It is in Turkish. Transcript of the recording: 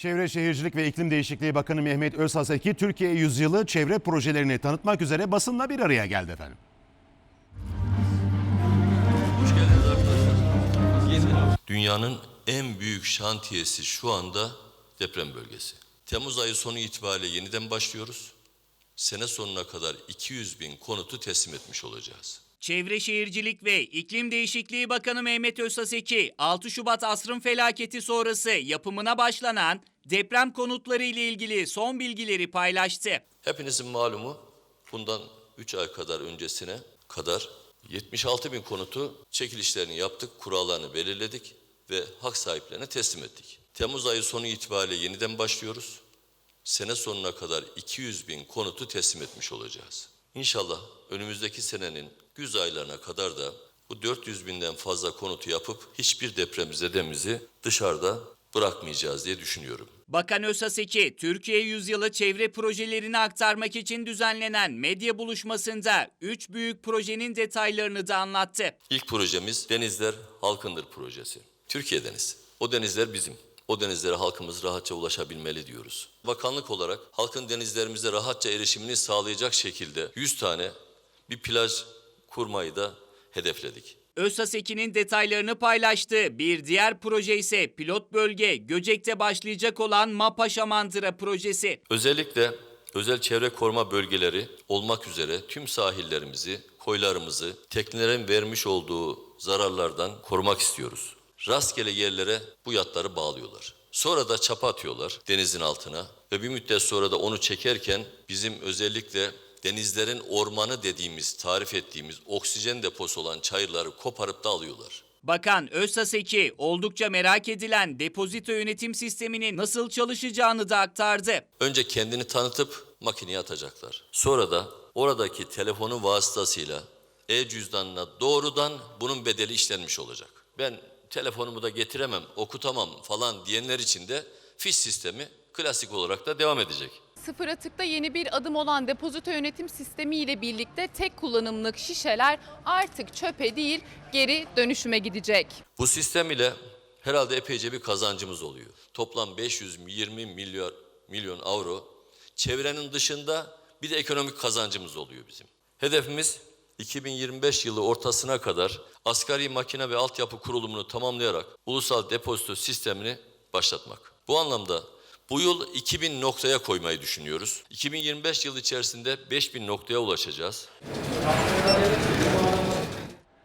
Çevre Şehircilik ve İklim Değişikliği Bakanı Mehmet Özhaseki Türkiye Yüzyılı çevre projelerini tanıtmak üzere basınla bir araya geldi efendim. Hoş geldiniz arkadaşlar. Dünyanın en büyük şantiyesi şu anda deprem bölgesi. Temmuz ayı sonu itibariyle yeniden başlıyoruz. Sene sonuna kadar 200 bin konutu teslim etmiş olacağız. Çevre Şehircilik ve İklim Değişikliği Bakanı Mehmet Özhaseki, 6 Şubat asrın felaketi sonrası yapımına başlanan deprem konutları ile ilgili son bilgileri paylaştı. Hepinizin malumu bundan 3 ay kadar öncesine kadar 76 bin konutu çekilişlerini yaptık, kurallarını belirledik ve hak sahiplerine teslim ettik. Temmuz ayı sonu itibariyle yeniden başlıyoruz. Sene sonuna kadar 200 bin konutu teslim etmiş olacağız. İnşallah önümüzdeki senenin güz aylarına kadar da bu 400 binden fazla konutu yapıp hiçbir depremzedemizi dışarıda bırakmayacağız diye düşünüyorum. Bakan Özhaseki, Türkiye Yüzyılı çevre projelerini aktarmak için düzenlenen medya buluşmasında 3 büyük projenin detaylarını da anlattı. İlk projemiz Denizler Halkındır projesi. Türkiye denizi. O denizler bizim. O denizlere halkımız rahatça ulaşabilmeli diyoruz. Bakanlık olarak halkın denizlerimize rahatça erişimini sağlayacak şekilde 100 tane bir plaj kurmayı da hedefledik. Özhaseki'nin detaylarını paylaştığı bir diğer proje ise pilot bölge Göcek'te başlayacak olan Mapaşa Mantıra projesi. Özellikle özel çevre koruma bölgeleri olmak üzere tüm sahillerimizi, koylarımızı teknelerin vermiş olduğu zararlardan korumak istiyoruz. Rastgele yerlere bu yatları bağlıyorlar. Sonra da çapa atıyorlar denizin altına ve bir müddet sonra da onu çekerken bizim özellikle denizlerin ormanı dediğimiz, tarif ettiğimiz oksijen deposu olan çayırları koparıp da alıyorlar. Bakan Özhaseki oldukça merak edilen depozito yönetim sisteminin nasıl çalışacağını da aktardı. Önce kendini tanıtıp makineye atacaklar. Sonra da oradaki telefonun vasıtasıyla e-cüzdanına doğrudan bunun bedeli işlenmiş olacak. Ben telefonumu da getiremem, okutamam falan diyenler için de fiş sistemi klasik olarak da devam edecek. Sıfır atıkta yeni bir adım olan depozito yönetim sistemi ile birlikte tek kullanımlık şişeler artık çöpe değil geri dönüşüme gidecek. Bu sistem ile herhalde epeyce bir kazancımız oluyor. Toplam 520 milyon milyon avro çevrenin dışında bir de ekonomik kazancımız oluyor bizim. Hedefimiz 2025 yılı ortasına kadar asgari makine ve altyapı kurulumunu tamamlayarak ulusal depozito sistemini başlatmak. Bu anlamda bu yıl 2000 noktaya koymayı düşünüyoruz. 2025 yıl içerisinde 5000 noktaya ulaşacağız.